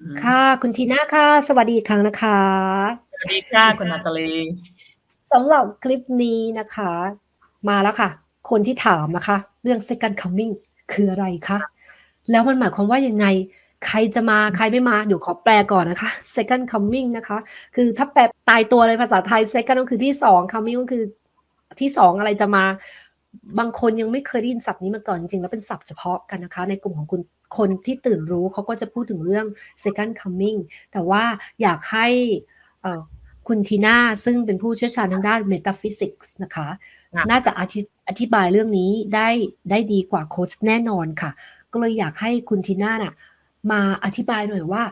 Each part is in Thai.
อืมค่ะ คุณทีน่าค่ะ สวัสดีอีกครั้งนะคะ สวัสดีค่ะคุณนาตาลีสำหรับคลิปนี้นะคะ มาแล้วค่ะ คนที่ถามนะคะ เรื่อง second coming คืออะไรคะ แล้วมันหมายความว่ายังไง ใครจะมาใครไม่มา เดี๋ยวขอแปลก่อนนะคะ second coming นะคะ คือถ้าแปลตายตัวเลยภาษาไทย second ก็คือที่สอง coming ก็คือที่สองอะไรจะมา บางคนยังไม่เคยได้ยินศัพท์นี้มาก่อนจริงๆแล้วเป็นศัพท์เฉพาะกันนะคะ ในกลุ่มของคุณคนที่ตื่นรู้เขาก็จะพูดถึงเรื่อง second coming แต่ว่าอยากให้เอ่อคุณทีน่าซึ่งเป็นผู้เชี่ยวชาญทางด้าน metaphysics นะคะค่ะน่าจะอธิอธิบายเรื่องนี้ได้ได้ดีกว่าโค้ชแน่นอนค่ะ ก็เลยอยากให้คุณทีน่าน่ะมาอธิบายหน่อยว่า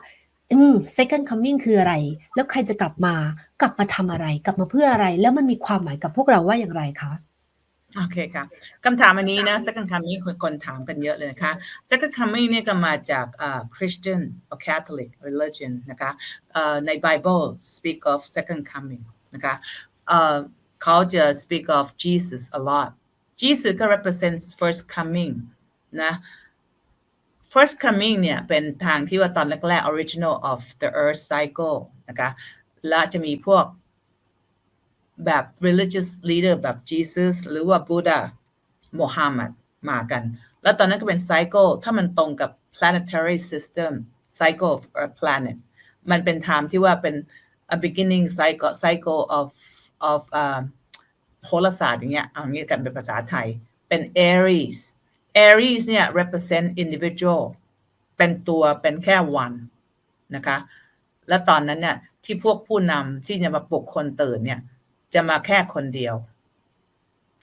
อืม second coming คืออะไร แล้วใครจะกลับมา กลับมาทำอะไร กลับมาเพื่ออะไร แล้วมันมีความหมายกับพวกเราว่าอย่างไรคะ โอเคค่ะคำถามอันนี้นะ second coming คนคนถามกันเยอะเลยนะคะ second coming เนี่ยก็มาจากอ่า Christian or Catholic religion นะคะเอ่อใน Bible speak of second coming นะคะเอ่อเขาจะ speak of Jesus a lot Jesus ก็ represents first coming นะ first coming เนี่ยเป็นทางที่ว่าตอนแรกๆ original of the earth cycle นะคะและจะมีพวก แบบ religious leader แบบ Jesus หรือว่า Buddha โมฮัมหมัดมากัน แล้วตอนนั้นก็เป็น cycle ถ้ามันตรงกับ planetary system cycle of a planet มันเป็น time ที่ว่าเป็น a beginning cycle cycle of of อ่าโหราศาสตร์อย่างเงี้ยเอางี้กันเป็นภาษาไทย เป็น Aries Aries เนี่ย represent individual เป็นตัวเป็นแค่ one นะคะ และตอนนั้นเนี่ยที่พวกผู้นำที่จะมาปลุกคนตื่นเนี่ย จะมาแค่คนเดียว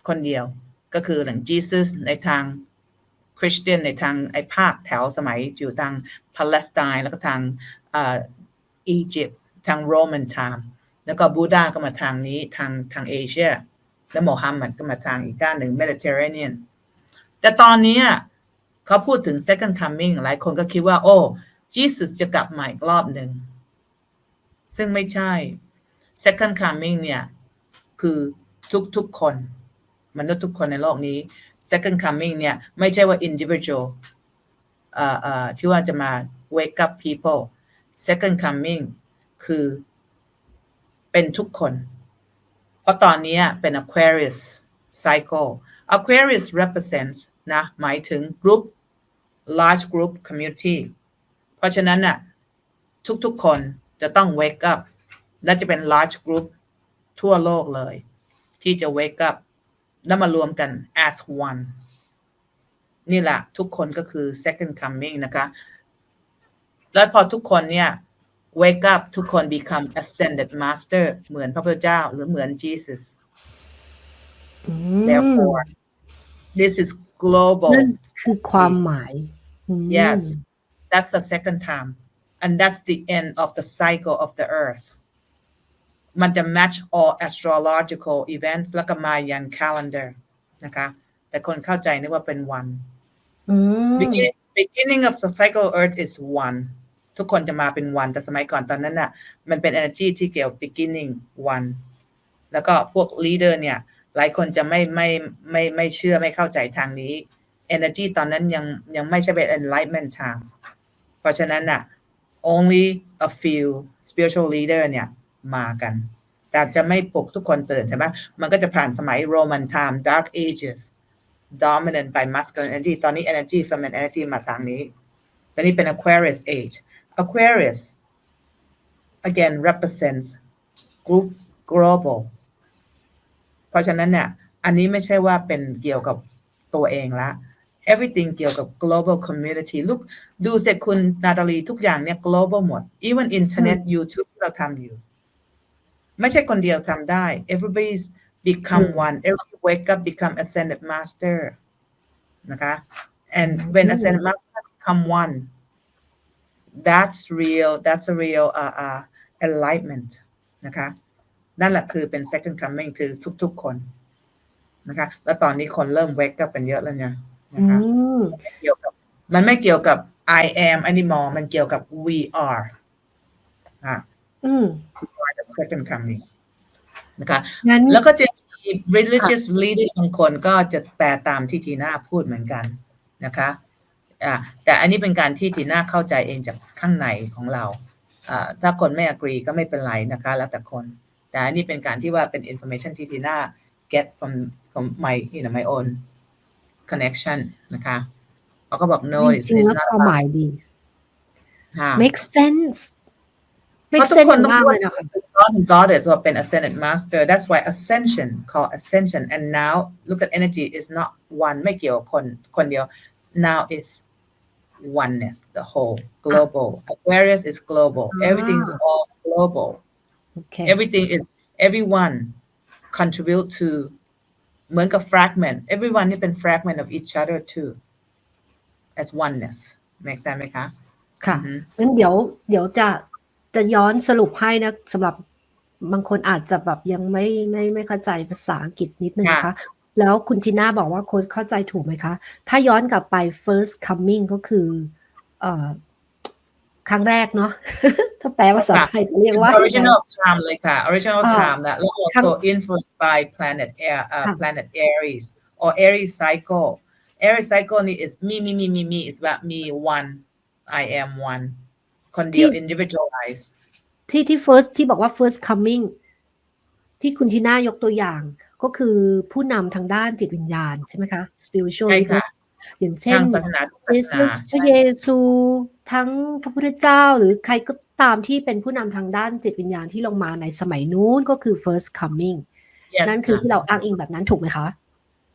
คนเดียวก็คือหลัง Jesus ในทางคริสเตียนในทางไอ้ภาคแถวสมัยอยู่ทางปาเลสไตน์แล้วก็ทางอียิปต์ทางโรมันไทม์แล้วก็บูดาก็มาทางนี้ทางทางเอเชีย และโมฮัมหมัดก็มาทางอีกด้านหนึ่งเมดิเตอร์เรเนียนแต่ตอนนี้เขาพูดถึง second coming หลายคนก็คิดว่า โอ้ Jesus จะกลับมาอีกรอบหนึ่ง ซึ่งไม่ใช่ second coming เนี่ย คือทุกๆคนมนุษย์ทุกคนในโลกนี้ second coming เนี่ย ไม่ใช่ว่า individual อ่อเอ่อที่ว่าจะมา wake up people second coming คือเป็นทุกคน เพราะตอนนี้เป็น Aquarius cycle Aquarius represents นะ หมายถึง group large group community เพราะฉะนั้นน่ะทุกๆคนจะต้อง wake up และจะเป็น large group ทั่วโลกเลย ที่จะ wake up แล้วมารวมกัน as one นี่แหละทุกคนก็คือ second coming นะคะ แล้วพอทุกคนเนี่ย wake up ทุกคน become ascended master เหมือนพระพุทธเจ้า หรือเหมือน Jesus อืม therefore this is global นั่นคือความหมายอืม Yes, that's the second time. And that's the end of the cycle of the earth. มันจะ match all astrological events แล้วก็มายัน calendar นะคะ แต่คนเข้าใจนึกว่าเป็น one อืม beginning, beginning of the cycle of earth is one ทุกคนจะมาเป็น one แต่สมัยก่อนตอนนั้นน่ะ มันเป็น energy ที่เกี่ยว beginning one แล้วก็พวก leader เนี่ย หลายคนจะไม่ไม่ไม่ไม่เชื่อไม่เข้าใจทางนี้ energy ตอนนั้นยังยังไม่ใช่เป็น enlightenment time เพราะฉะนั้นน่ะ only a few spiritual leader เนี่ย มากัน แต่จะไม่ปลุกทุกคนตื่นใช่ไหมมันก็จะผ่านสมัย Roman time dark ages dominant by masculine energy ตอนนี้ energy feminine energy มาทางนี้ตอนนี้เป็น Aquarius age Aquarius again represents group global เพราะฉะนั้นเนี่ย อันนี้ไม่ใช่ว่าเป็นเกี่ยวกับตัวเองละ everything เกี่ยวกับ global community ลูกดูเสร็จคุณนาตาลีทุกอย่างเนี่ย global หมด even internet YouTube เราทำอยู่ ไม่ใช่คนเดียวทำได้ everybody's become จริง one every wake up become ascended master นะคะ and when อืม ascended master become one that's real that's a real uh, uh, enlightenment นะคะนั่นแหละคือเป็น second coming คือทุกๆคนนะคะ แล้วตอนนี้คนเริ่ม wake up กันเยอะแล้วเนี่ยนะอืคะมเกี่ยวกับมันไม่เกี่ยวกับ I am anymore มันเกี่ยวกับ we are อะอืม the second coming นะคะงั้นแล้วก็จะมี religious leader บางคนก็จะแปลตามที่ทีน่าพูดเหมือนกันนะคะอ่าแต่อันนี้เป็นการที่ทีน่าเข้าใจเองจากข้างในของเราอ่าถ้าคนไม่ agree ก็ไม่เป็นไรนะคะ แล้วแต่คน แต่อันนี้เป็นการที่ว่าเป็น information ที่ทีน่า get from from my you know my own connection นะคะเขาก็บอก no จ it's ริงๆ it's แล้ว not ความหมายดีค่ะ make sense เพ make ราะทุก sense คนต้อง มาก พู เล ด ยนะคะ God and daughters ว่าเป็น ascended master that's why ascension called ascension and now look at energy is not one ไม่เกี่ยวกับคนคนเดียว now is oneness the whole global Aquarius is global everything is all global โอเค everything is everyone contribute to เหมือนกับ fragment everyone นี่เป็น fragment of each other too as oneness make sense ไหมคะ ค่ะ อือฮึ งั้นเดี๋ยวเดี๋ยวจะ จะย้อนสรุปให้นะสำหรับบางคนอาจจะแบบยังไม่ไม่ไม่เข้าใจภาษาอังกฤษนิดนึงนะคะ แล้วคุณทีน่าบอกว่าโค้ชเข้าใจถูกไหมคะ ถ้าย้อนกลับไป first coming ก็คือเอ่อครั้งแรกเนาะถ้าแปลภาษาไทยจะเรียกว่า original time เลยค่ะ original อ่า time นะแล้ว also influenced by planet air uh, ค่ะ planet Aries or Aries cycle Aries cycle นี่ is me me me me me is about me one I am one คนเดียวที่ individualize ที่ที่ first ที่บอกว่า first coming ที่คุณทีน่ายกตัวอย่าง ก็คือผู้นำทางด้านจิตวิญญาณใช่ไหมคะ spiritual ใช่ค่ะอย่างเช่นทางศาสนาทุกศาเยสซูนาพใช่ระเยซูทั้งพระพุทธเจ้าหรือใครก็ตามที่เป็นผู้นำทางด้านจิตวิญญาณที่ลงมาในสมัยนู้นก็คือ first coming Yes นั่นคือค่ะที่เราอ้างอิงแบบนั้นถูกไหมคะ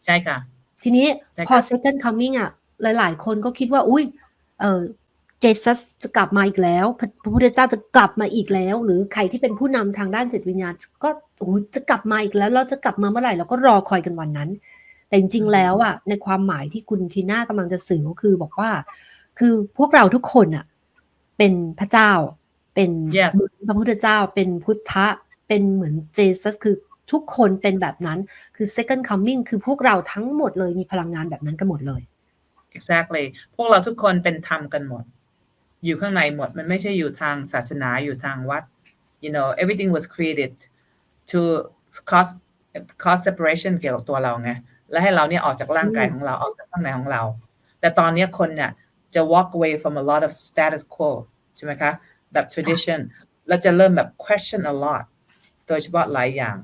ใช่ค่ะ ทีนี้ใช่ครับพอ second coming อะ หลาย ๆ คนก็คิดว่า อุ้ยเออ เจสัสจะกลับมาอีกแล้วพระพระพุทธเจ้าจะกลับมาอีกแล้ว หรือใครที่เป็นผู้นำทางด้านจิตวิญญาณ ก็โอ้ยจะกลับมาอีกแล้วเราจะกลับมาเมื่อไหร่เราก็รอคอยกันวันนั้น แต่จริงๆแล้วอะในความหมายที่คุณทีน่ากำลังจะสื่อก็คือบอกว่า คือพวกเราทุกคนอะเป็นพระเจ้า เป็น Yes พระพุทธเจ้าเป็นพุทธะเป็นเหมือนเจสัสคือทุกคนเป็นแบบนั้นคือ second coming คือพวกเราทั้งหมดเลยมีพลังงานแบบนั้นกันหมดเลย exactly พวกเราทุกคนเป็นธรรมกันหมด อยู่ข้างในหมดมันไม่ใช่อยู่ทางศาสนาอยู่ทางวัด you know everything was created to cause cause separation เกี่ยวกับตัวเราไงและให้เราเนี่ยออกจากร่างกายอืมของเราออกจากข้างในของเรา แต่ตอนเนี้ยคนเนี่ยจะ walk away from a lot of status quo ใช่ไหมคะ แบบ tradition แล้วจะเริ่มแบบ question a lot โดยเฉพาะหลายอย่าง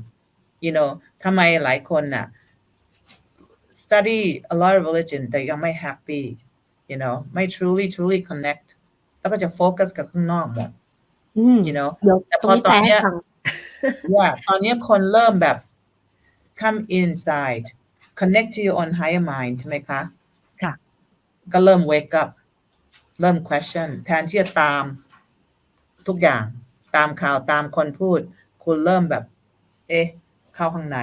you know ทำไมหลายคนน่ะ study a lot of religion แต่ยังไม่ happy you know ไม่ truly truly connect แล้วก็จะโฟกัสกับข้างนอกหมดอืม you know เดี๋ยวแต่ตพรงอนี้ตอแปลนเนี้ให้ยฟังว่าตอนเนี้ยคนเริ่มแบบ come inside connect to your own higher mind ใช่ไหมคะ ค่ะ ก็เริ่ม wake up เริ่ม question แทนที่จะตามทุกอย่างตามข่าวตามคนพูด คุณเริ่มแบบ เอ๊ะ เข้าข้างใน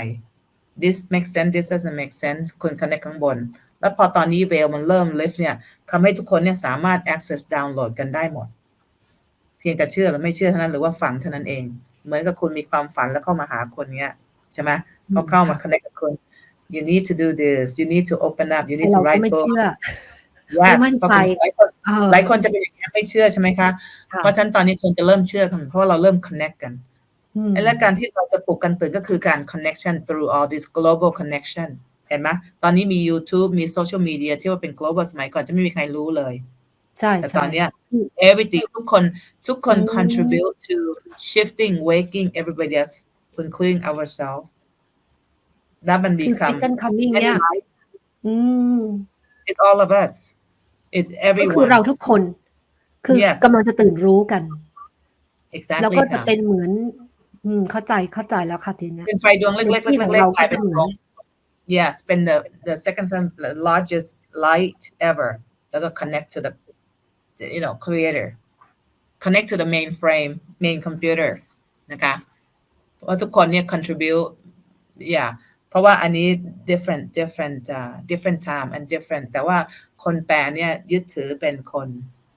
this makes sense this doesn't make sense คุณ connect ข้างบน แล้วพอตอนนี้เวลมันเริ่ม lift เนี่ยทำให้ทุกคนเนี่ยสามารถ access download กันได้หมด เพียงแต่เชื่อหรือไม่เชื่อเท่านั้นหรือว่าฟังเท่านั้นเอง เหมือนกับคุณมีความฝันแล้วเข้ามาหาคนเนี้ยใช่ไหมเขาเข้ามา connect กับคุณ you need to do this you need to open up you แต่ need to เราก็ write ไม่ book เชื่อ yes ไม่มั่นเพราะใจคุณหลายคนเออหลายคนจะเป็นอย่างนี้ยไม่เชื่อใช่ไหมคะค่ะเพราะฉะนั้นตอนนี้คนจะเริ่มเชื่อกันเพราะว่าเราเริ่ม connect กันอืมและการที่เราจะปลุกกันตื่นก็คือการ connection through all this global connection เห็นไหมตอนนี้มี YouTube มี social media ที่ว่าเป็น global สมัยก่อนจะไม่มีใครรู้เลย ใช่แต่ใช่ตอนเนี้ยอืม everything ทุกคนทุกคนอืม contribute to shifting waking everybody else including ourselves แล้วมันคือ become second coming any เนี่ย light อืม it's all of us it's ก็คือ everyone เราทุกคน คือ Yes กำลังจะตื่นรู้กัน exactly แล้วก็จะค่ะเป็นเหมือน อืมเข้าใจเข้าใจแล้วค่ะทีเนี้ยเป็นไฟดวงเล็กๆที่ของเล็กเราๆกลายเป็นก็เป็นดวง yes เป็น the the second time the largest light ever แล้วก็ connect to the the, you know creator connect to the mainframe main computer นะคะเพราะว่าทุกคนเนี่ย contribute yeah เพราะว่าอันนี้ different different uh, different time and different แต่ว่าคนแปลเนี่ยยึดถือเป็นคน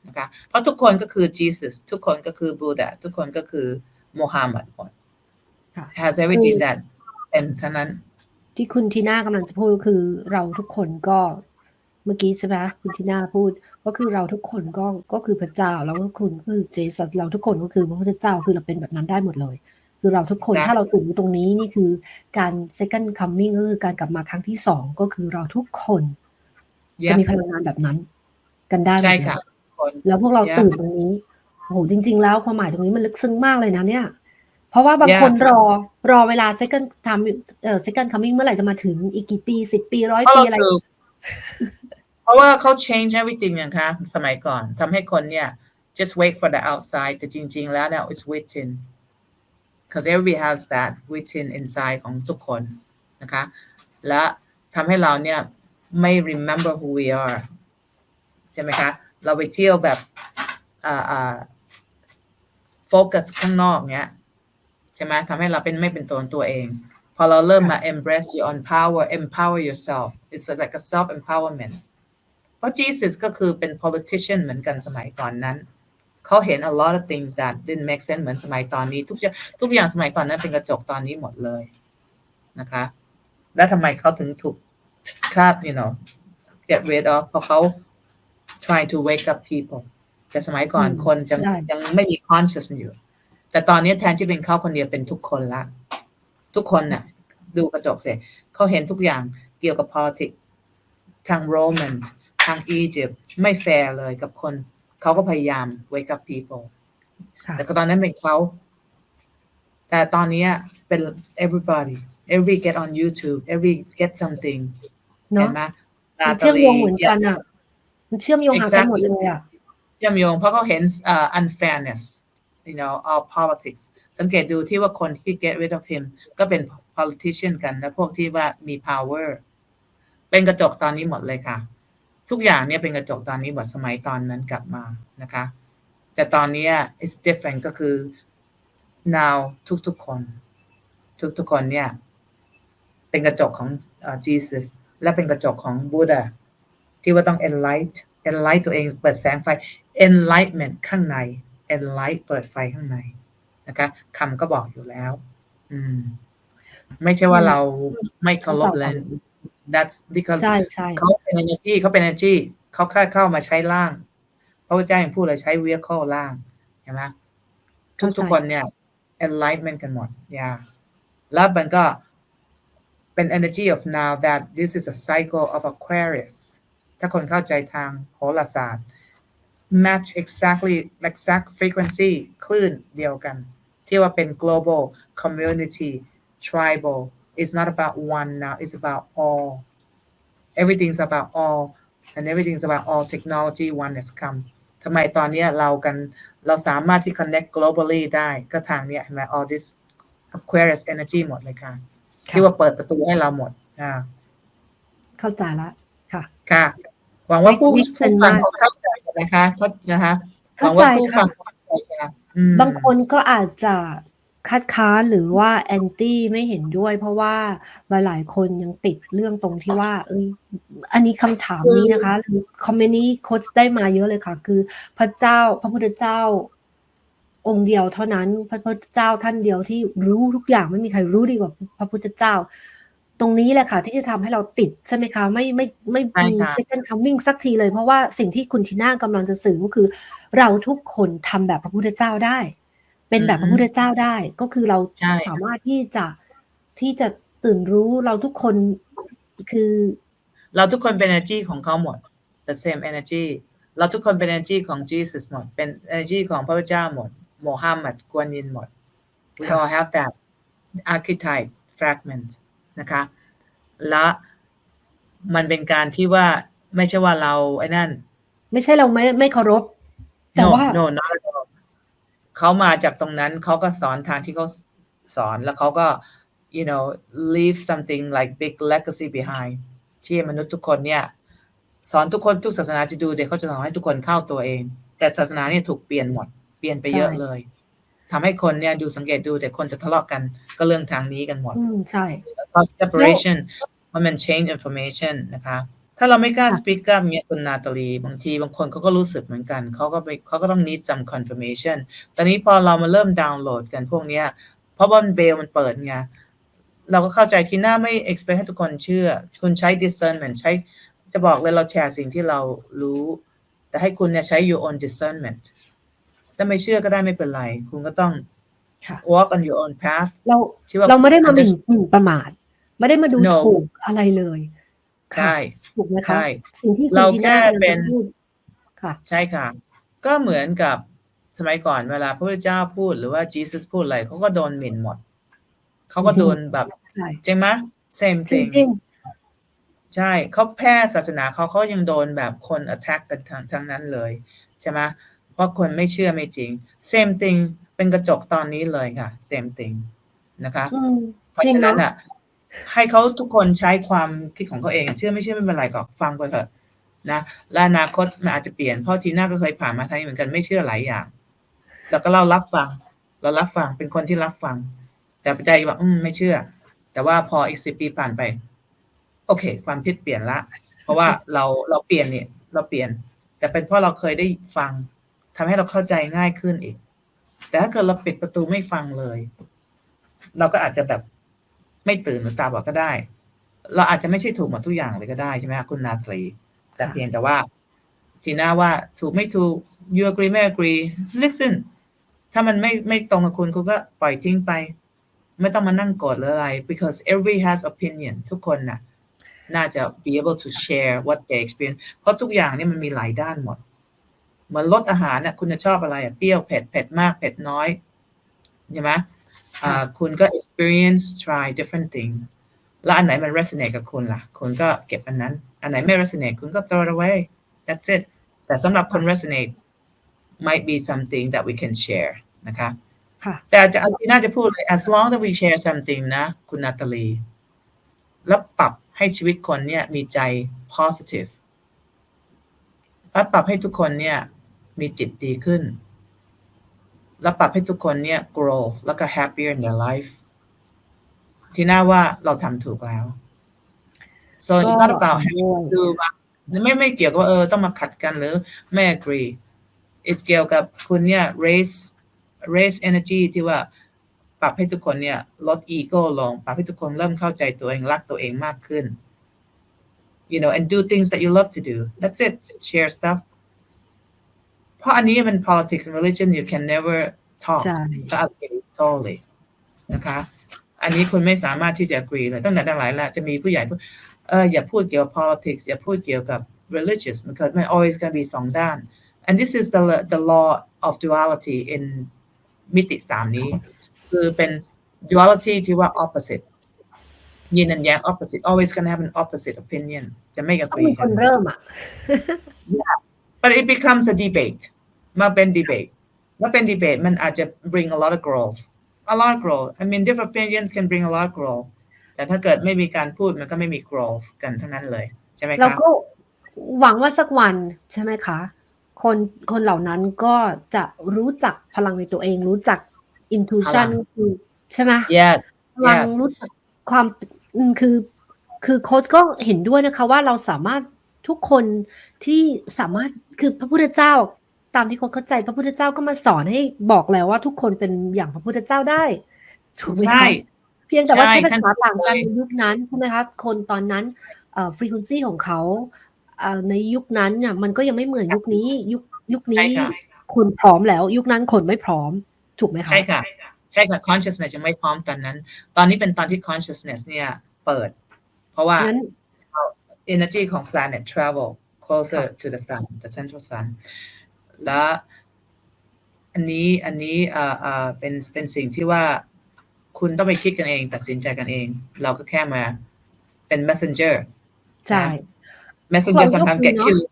นะคะ เพราะทุกคนก็คือ Jesus ทุกคนก็คือ Buddha ทุกคนก็คือ Muhammad หมด ค่ะ has everything that เป็นเท่านั้น ที่คุณทีน่ากำลังจะพูดก็คือเราทุกคนก็เมื่อกี้ใช่ไหมคุณทีน่าพูดก็คือเราทุกคนก็ก็คือพระเจ้าแล้วก็คุณก็คือเจสัสเราทุกคนก็คือพระพุทธเจ้าคือเราเป็นแบบนั้นได้หมดเลย คือเราทุกคน Exactly. ถ้าเราตื่นอยู่ตรงนี้นี่คือการ second coming ก็คือการกลับมาครั้งที่สองก็คือเราทุกคนจะ Yep. มีพลังงานแบบนั้น กันได้หมดใช่เลยค่ะคนแล้วพวกเรา Yeah. ตื่นตรงนี้โอ้โหจริง ๆ แล้วความหมายตรงนี้มันลึกซึ้งมากเลยนะเนี่ยเพ ราะว่าบาง Yeah. คนรอรอเวลา second time เอ่อ second coming เมื่อไหร่จะมาถึงอีกกี่ปีสิบปีร้อยเพราะปีเราอะไรถูกเพราะว่าเขา change everything นะคะสมัยก่อนทำให้คนเนี่ย just wait for the outside แต่จริง ๆ แล้วเนี่ย it's within because everybody has that within inside ของทุกคนนะคะ และทำให้เราเนี่ยไม่ remember who we are ใช่ไหมคะ เราไปเที่ยวแบบอ่าอ่าโฟกัสข้างนอกเนี้ย ใช่ไหมทำให้เราเป็นไม่เป็นตัวของตัวเอง พอเราเริ่มมา embrace your own power empower yourself it's like a self empowerment เพราะ Jesus ก็คือเป็น politician เหมือนกันสมัยก่อนนั้น เขาเห็น a lot of things that didn't make sense เหมือนสมัยตอนนี้ ทุกอย่างทุกอย่างสมัยก่อนนั้นเป็นกระจกตอนนี้หมดเลยนะคะ แล้วทำไมเขาถึงถูกคาด you know get rid of เพราะเขา trying to wake up people แต่สมัยก่อนอืมคนจะใช่ยังไม่มี conscious อยู่ แต่ตอนนี้แทนที่เป็นเขาคนเดียวเป็นทุกคนละ ทุกคนน่ะ ดูกระจกเสร็จเขาเห็นทุกอย่างเกี่ยวกับ politics ทางโรมันทางอียิปต์ไม่แฟร์เลยกับคน เขาก็พยายาม wake up people ค่ะแต่ก็ตอนนั้นเป็นเขา แต่ตอนนี้เป็น everybody every get on YouTube every get something เนาะเห็นไหมมันเชื่อมโยงเหมือนกันอะ มันเชื่อมโยงหากันหมดเลยอะ เชื่อมโยงเพราะเขาเห็นเอ่อ unfairness you know all politics สังเกตดูที่ว่าคนที่ get rid of him ก็เป็น politician กันและพวกที่ว่ามี power เป็นกระจกตอนนี้หมดเลยค่ะ ทุกอย่างเนี่ยเป็นกระจกตอนนี้หมดสมัยตอนนั้นกลับมานะคะ แต่ตอนนี้ it's different ก็คือ now ทุกๆคน ทุกๆคนเนี่ย เป็นกระจกของเอ่อ Jesus และเป็นกระจกของ Buddha ที่ว่าต้อง enlight enlight ตัวเองเปิดแสงไฟ enlightenment ข้างใน enlight เปิดไฟข้างในนะคะคำก็บอกอยู่แล้ว อืม ไม่ใช่ว่าเราไม่เคารพเลย that's because ใช่ใช่เขาเป็น energy เขาเป็น energy เขาแค่เข้ามาใช้ร่าง พระพุทธเจ้ายังพูดเลยใช้ vehicle ร่างเห็นไหมทุกทุกคนเนี่ย enlightenment กันหมดอย่าแล้วมันก็เป็น energy of now that this is a cycle of Aquarius ถ้าคนเข้าใจทางโหราศาสตร์ match exactly exact frequency คลื่นเดียวกัน ที่ว่าเป็น global community tribal it's not about one now it's about all everything's about all and everything's about all technology one has come ทำไมตอนเนี้ยเรากันเราสามารถที่ connect globally ได้ก็ทางเนี้ยเห็นไหม all this Aquarius energy หมดเลยค่ะ ที่ว่าเปิดประตูให้เราหมดอ่าเข้าใจละค่ะ ค่ะ หวังว่าผู้ Make ผู้ sense ฟังมากเข้าใจกัน นะคะเขานะคะหวัเข้างใจว่าผู้ฟัค่ะงเข้าใจค่ะอืมบางคนก็อาจจะคัดค้านหรือว่าแอนตี้ไม่เห็นด้วย เพราะว่าหลาย ๆ คนยังติดเรื่องตรงที่ว่า เอ้ยอันนี้คำถามนี้นะคะคอมเมนต์นี้โค้ชได้มาเยอะเลยค่ะ คือพระเจ้าพระพุทธเจ้า องค์เดียวเท่านั้น พระพุทธเจ้าท่านเดียวที่รู้ทุกอย่างไม่มีใครรู้ดีกว่าพระพุทธเจ้า ตรงนี้แหละค่ะที่จะทำให้เราติดใช่ไหมคะ ไม่ไม่ไม่ใช่มีค่ะ second coming สักทีเลยเพราะว่าสิ่งที่คุณทีน่ากำลังจะสื่อก็คือ เราทุกคนทำแบบพระพุทธเจ้าได้ เป็นแบบพระพุทธเจ้าได้ ก็คือเราใช่สามารถที่จะที่จะตื่นรู้เราทุกคนคือ เราทุกคนเป็น energy ของเขาหมด the same energy เราทุกคนเป็น energy ของ Jesus หมด เป็น energy ของพระพุทธเจ้าหมดโมฮัมหมัดกวนยินหมด we ค่ะ all have that archetype fragment นะคะและมันเป็นการที่ว่าไม่ใช่ว่าเราไอ้นั่น ไม่ใช่เราไม่ไม่เคารพ แต่ no ว่า no not at all เขามาจากตรงนั้นเขาก็สอนทางที่เขาสอนแล้วเขาก็ you know leave something like big legacy behind ที่มนุษย์ทุกคนเนี่ย สอนทุกคนทุกศาสนาจะดูเด็กเขาจะสอนให้ทุกคนเข้าตัวเอง แต่ศาสนาเนี่ยถูกเปลี่ยนหมด เปลี่ยนไปเยอะใช่เลย ทำให้คนเนี่ยดูสังเกตดูแต่คนจะทะเลาะกันก็เรื่องทางนี้กันหมดอืมใช่ cause separation มันมัน change information นะคะ ถ้าเราไม่กล้าค่ะ speak up เนี่ยคุณนาตาลีบางทีบางคนเขาก็รู้สึกเหมือนกัน เขาก็ไปเขาก็ต้อง need some confirmation ตอนนี้พอเรามาเริ่มดาวน์โหลดกันพวกเนี้ยเพราะว่าเบลมันเปิดไงเราก็เข้าใจที่หน้าไม่ expect ให้ทุกคนเชื่อ คุณใช้ discernment ใช้จะบอกเลยเราแชร์สิ่งที่เรารู้ แต่ให้คุณเนี่ยใช้ your own discernment ถ้าไม่เชื่อก็ได้ไม่เป็นไร คุณก็ต้องค่ะ walk on your own path เราที่ว่าเราไม่ได้มาหมิ่น understand หมิ่นประมาท ไม่ได้มาดู No ถูกอะไรเลยค่ะใช่ถูกไหมคะใช่สิ่งที่คุณเราจีน่าแค่กำลังเป็จะนพูดค่ะ ใช่ค่ะ ก็เหมือนกับสมัยก่อนเวลาพระพุทธเจ้าพูดหรือว่า Jesus พูดอะไรเขาก็โดนหมิ่นหมด เขาก็โดนแบบใช่จริงไหม same จริง thing จริงใช่เขาแพร่ศาสนาเขาเขายังโดนแบบคน attack กันทั้งทั้งนั้นเลย ใช่ไหม เพราะคนไม่เชื่อไม่จริง same thing เป็นกระจกตอนนี้เลยค่ะ same thing นะคะอืมเพราะจริงฉะนั้นเนาะอะ ให้เขาทุกคนใช้ความคิดของเขาเอง เชื่อไม่เชื่อไม่เป็นไรก็ฟังไปเถอะนะและอนาคตมันอาจจะเปลี่ยนเพราะทีหน้าก็เคยผ่านมาทางนี้เหมือนกันไม่เชื่อหลายอย่างแล้วก็เรารับฟัง เรารับฟังเป็นคนที่รับฟัง แต่ปัจจัยว่าอืมไม่เชื่อ แต่ว่าพออีกสิบปีผ่านไป โอเค ความคิดเปลี่ยนละ เพราะว่าเราเราเปลี่ยนเนี่ย เราเปลี่ยน แต่เป็นเพราะเราเคยได้ฟัง ทำให้เราเข้าใจง่ายขึ้นอีก แต่ถ้าเกิดเราปิดประตูไม่ฟังเลย เราก็อาจจะแบบไม่ตื่นหรือตาบอดก็ได้ เราอาจจะไม่ใช่ถูกหมดทุกอย่างเลยก็ได้ใช่ไหมคุณนาตรี แต่ค่ะเพียงแต่ว่า ทีน้าว่าถูกไม่ถูก you agree ไม่ agree listen ถ้ามันไม่ไม่ตรงกับคุณคุณก็ปล่อยทิ้งไป ไม่ต้องมานั่งกดหรืออะไร because every has opinion ทุกคนน่ะ น่าจะ be able to share what they experience เพราะทุกอย่างเนี่ยมันมีหลายด้านหมด เหมือนรสอาหารน่ะคุณจะชอบอะไรอะเปรี้ยวเผ็ดเผ็ดมากเผ็ดน้อยใช่ไหมอ่าคุณก็ experience try different thing แล้วอันไหนมัน resonate กับคุณล่ะ คุณก็เก็บอันนั้น อันไหนไม่ resonate คุณก็ throw it away that's it แต่สำหรับคน resonate might be something that we can share นะคะค่ะแต่อาจจะอันที่น่าจะพูดเลย as long as we share something นะ คุณนาตาลี แล้วปรับให้ชีวิตคนเนี่ยมีใจ positive แล้วปรับให้ทุกคนเนี่ย มีจิตดีขึ้น แล้วปรับให้ทุกคนเนี่ย grow แล้วก็ happier in their life ที่น่าว่าเราทำถูกแล้ว so it's not about ก็ด้วยดูมาไม่ไม่เกี่ยวกับว่าเออต้องมาขัดกันหรือไม่ agree it's เกี่ยวกับคุณเนี่ย raise raise energy ที่ว่าปรับให้ทุกคนเนี่ย ลด ego ลง ปรับให้ทุกคนเริ่มเข้าใจตัวเองรักตัวเองมากขึ้น you know and do things that you love to do that's it share stuff เพ ราะอันนี้มัน politics and religion you can never talk ใช่ก็ agree totally นะคะ อันนี้คุณไม่สามารถที่จะ agree เลยตั้งแต่ตั้งหลายแล้วจะมีผู้ใหญ่พูดเอออย่าพูดเกี่ยวกับ politics อย่าพูดเกี่ยวกับ religious มันเกิดมัน always กันมีสองด้าน and this is the the law of duality in มิติสามนี้ คือเป็น duality ที่ว่า opposite ยิน and yang opposite always gonna have an opposite opinion จะไม่ต้องมี agree คกันนเริ่มอะ but it becomes a debate มาเป็น debate แล้วเป็น debate มันอาจจะ bring a lot of growth a lot of growth I mean different opinions can bring a lot of growth แต่ถ้าเกิดไม่มีการพูดมันก็ไม่มี growth กันทั้งนั้นเลย ใช่ไหมแล้วครับก็หวังว่าสักวันใช่ไหมคะ คนคนเหล่านั้นก็จะรู้จักพลังในตัวเอง รู้จัก intuition พลังคือใช่ไหม yes พลัง yes รู้จักความอืมคือคือโค้ชก็เห็นด้วยนะคะว่าเราสามารถทุกคนที่สามารถคือพระพุทธเจ้า ตามที่โค้ชเข้าใจพระพุทธเจ้าก็มาสอนให้บอกแล้วว่าทุกคนเป็นอย่างพระพุทธเจ้าได้ ถูกไหมใช่คะเพียงแต่ว่าใช่ใช้ภาษาท่านต่างกันเลยในยุคนั้นใช่ไหมคะคนตอนนั้นเอ่อฟรีควนซีของเขาเอ่อในยุคนั้นเนี่ยมันก็ยังไม่เหมือนยุคนี้ ยุคยุคใช่นี้ค่ะคนพร้อมแล้ว ยุคนั้นคนไม่พร้อม ถูกไหมคะใช่ค่ะใช่ค่ะ consciousness ยังไม่พร้อมตอนนั้น ตอนนี้เป็นตอนที่ consciousness เนี่ยเปิด เพราะว่างั้น energy ของ planet travel closer to the sun the central sun และอันนี้อันนี้เอ่อเอ่อเป็นเป็นสิ่งที่ว่าคุณต้องไปคิดกันเอง ตัดสินใจกันเอง เราก็แค่มาเป็น messenger ใช่ messenger ความโชค sometimes ดี get เนอะ killed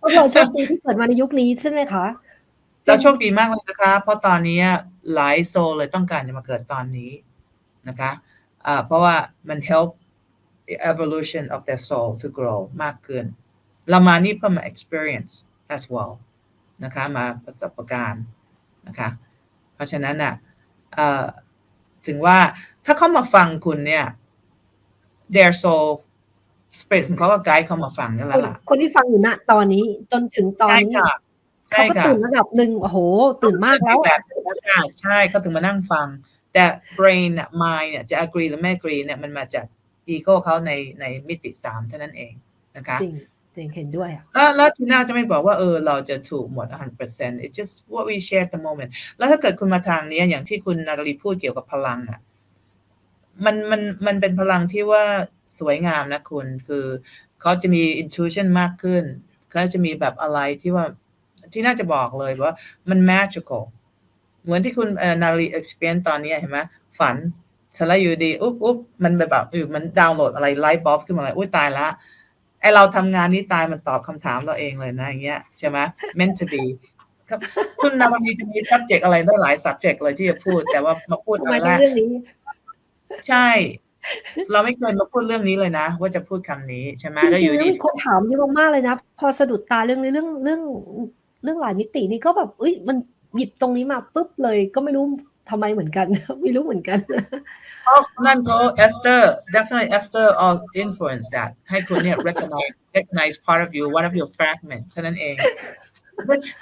พวกเราโชคดีที่เกิดมาในยุคนี้ใช่ไหมคะ เราโชคดีมากเลยนะคะ เพราะตอนนี้หลายโซลเลยต้องการจะมาเกิดตอนนี้นะคะอ่าเพราะว่ามัน help the evolution of their soul to grow มากขึ้นเรามานี่เพื่อมา experience as well นะคะมาประสบการณ์นะคะเพราะฉะนั้นอะเอ่อถึงว่าถ้าเขามาฟังคุณเนี่ย their soul spirit ของเขาก็ไกด์เขามาฟังกันคแล้วนล่ะคนที่ฟังอยู่ณตอนนี้จนถึงตอนใช่นี้ค่ะเขาใช่ก็ค่ะตื่นระดับหนึ่งโอ้โห ตื่นมากแล้วแบบนั้นค่ะใช่เขาถึงมานั่งฟัง แต่ brain น่ะ mind เนี่ยจะ agree หรือไม่ agree เนี่ยมันมาจาก ego เขาในในมิติสามเท่านั้นเองนะคะ จริงเห็นด้วยอะแล้วแล้วทีน่าจะไม่บอกว่าเออเราจะถูกหมด 100% it's just what we share the moment แล้วถ้าเกิดคุณมาทางนี้อย่างที่คุณนาตาลีพูดเกี่ยวกับพลังอะมันมันมันเป็นพลังที่ว่าสวยงามนะคุณคือเขาจะมี intuition มากขึ้นก็จะมีแบบอะไรที่ว่าที่น่าจะบอกเลยว่ามัน magical เหมือนที่คุณนาลี experience ตอนนี้เห็นไหมฝันเสร็จแล้วอยู่ดี อุ๊บอุ๊บมันแบบแบบอยู่มันดาวน์โหลดอะไรไลท์บ๊อบขึ้นมาเลยอุ้ยตายละ ไอเราทำงานนี้ตายมันตอบคำถามเราเองเลยนะอย่างเงี้ยใช่ไหม meant to be ครับคุณนาลีจะมี subject อะไรได้หลาย subject เลยที่จะพูด แต่ว่ามาพูดทำอัไมนต้แรองกเรื่องนี้ใช่ เราไม่เคยมาพูดเรื่องนี้เลยนะ ว่าจะพูดคำนี้ใช่ไหมจแล้วอริงยู่ๆแล้วดีมีคนถามเยอะมากๆเลยนะ พอสะดุดตาเรื่องนี้เรื่องเรื่องเรื่องหลายมิตินี่ก็แบบเอ้ยมันหยิบตรงนี้มาปุ๊บเลย ก็ไม่รู้ ทำไมเหมือนกัน ไม่รู้เหมือนกันอ๋อนั่นก็ Esther definitely Esther all influence that ให้คุณเนี่ย recognize recognize part of you one of your fragment เท่านั้นเอง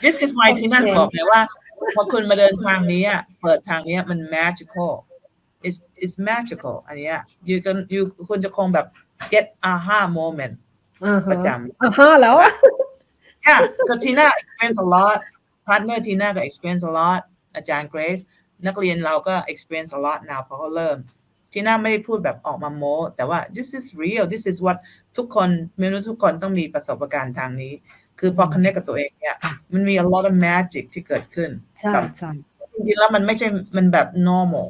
this is why ที่นั่นโอเคบอกเลยว่าพอคุณมาเดินทางนี้อะเปิดทางนี้มัน magical it's it's magical อันเนี้ย you can you คุณจะคงแบบ get aha moment อ่าประฮะจำอ่าฮะแล้วอะ yeah ก็ทีน่า experience a lot partner ทีน่าก็ experience a lot อาจารย์ Grace นักเรียนเราก็ experience a lot now เพราะเขาเริ่ม ทีน่าไม่ได้พูดแบบออกมาโม้แต่ว่า this is real this is what ทุกคนมนุษย์ทุกคนต้องมีประสบการณ์ทางนี้ คือพอ connect กับตัวเองเนี่ย มันมี a lot of magic ที่เกิดขึ้นใช่แบบใช่จริงๆแล้วมันไม่ใช่มันแบบ normal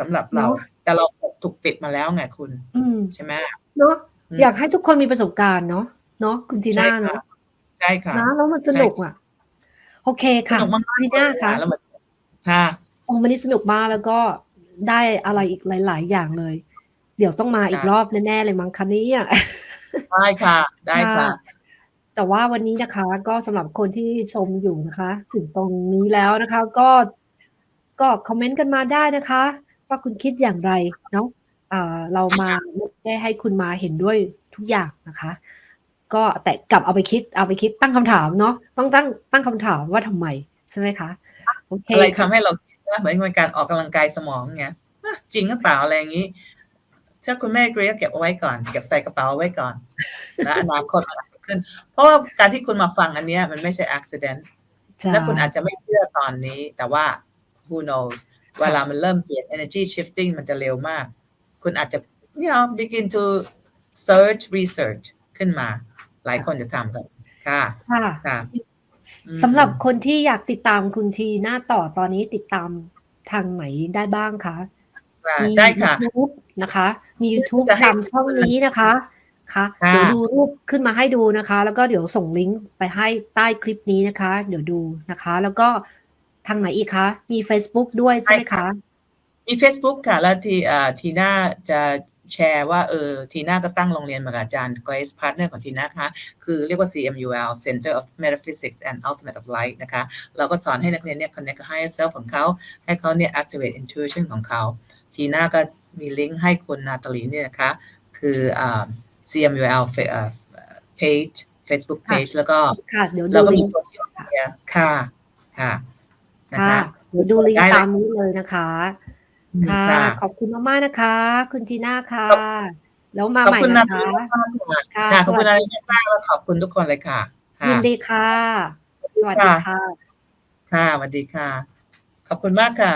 สำหรับเราเนอะแต่เราถูกปิดมาแล้วไงคุณอืมใช่ไหมเนาะอืมอยากให้ทุกคนมีประสบการณ์เนาะเนาะคุณทีน่าใช่ค่ะเนาะใช่ค่ะนะแล้วมันสนุกอะ โอเคสค่ะนุกมากทีๆน่าเลยค่ะแล้วมันค่ะโอ้วันนี้สนุกมากแล้วก็ได้อะไรอีกหลาย ๆ อย่างเลย เดี๋ยวต้องมาอีกรอบแน่ ๆ เลยมั้งคะเนี้อะได้ค่ะ ได้ค่ะ แต่ว่าวันนี้นะคะ ก็สำหรับคนที่ชมอยู่นะคะ ถึงตรงนี้แล้วนะคะ ก็ก็คอมเมนต์กันมาได้นะคะ ว่าคุณคิดอย่างไรเนาะอ่าเรามาไม่ได้ให้คุณมาเห็นด้วยทุกอย่างนะคะ ก็แต่กลับเอาไปคิดเอาไปคิดตั้งคำถามเนาะต้องตั้งตั้งคำถามว่าทำไมใช่ไหมคะโอเคอะไรทำให้เราคิ ดว่าเหมือนเป็นการออกกำลังกายสมองไงอะจริงหรือเปล่าอะไรอย่างนี้ ถ้าคุณแม่เกรก็เก็บเอาไว้ก่อน เก็บใส่กระเป๋าเอาไว้ก่อนแล้วอนาคตอะไรขึ้น เพราะว่าการที่คุณมาฟังอันเนี้ย มันไม่ใช่ accident ใช่และคุณอาจจะไม่เชื่อตอนนี้ แต่ว่า who knows เวลามันเริ่มเปลี่ยน energy shifting มันจะเร็วมาก คุณอาจจะ you know begin to search research ขึ้นมา หลายคนจะทำกันค่ะ ค่ะค่ะม สำหรับคนที่อยากติดตามคุณทีหน้าต่อตอนนี้ติดตามทางไหนได้บ้างคะค่ะมีได้ค่ะ YouTube นะคะ มี YouTube จะให้ตามช่องนี้นะคะค่ะค่ะเดี๋ยวดูรูปขึ้นมาให้ดูนะคะ แล้วก็เดี๋ยวส่งลิงก์ไปให้ใต้คลิปนี้นะคะ เดี๋ยวดูนะคะ แล้วก็ทางไหนอีกคะ มี Facebook ด้วยใช่ไหมคะ มี Facebook ค่ะ แล้วทีอ่าทีน่าจะ แชร์ว่าเออทีน่าก็ตั้งโรงเรียนมากับอาจารย์ Grace Partner ของทีน่าค่ะคือเรียกว่า CMUL Center of Metaphysics and Ultimate of Light นะคะเราก็สอนให้นักเรียนเนี่ย connect กับ higher self ของเขาให้เขาเนี่ย activate intuition ของเขาทีน่าก็มีลิงก์ให้คุณนาตาลีเนี่ยนะคะคืออ่า CMUL fa- อ่า page Facebook ค่ะ page แล้วก็ค่ะเดี๋ยวแล้ดูวก็ลิมีงก์โซเชียลมีเดียค่ะค่ะนะค่ะคะเดี๋ยวดูลิงได้ก์เลยตามนี้เลยนะคะ ค่ะค่ะ ขอบคุณมากๆนะคะ คุณทีน่าค่ะขอบแล้วมาขอบใหม่คุณนะนาตาคะลีมากๆค่ะค่ะค่ะขอบคุณสวันาสตาลีมากๆแล้วขอบคุณทุกคนเลยค่ะค่ะยินดีค่ะ สวัสดีค่ะ ค่ะสวัสดีค่ะ ขอบคุณมากค่ะ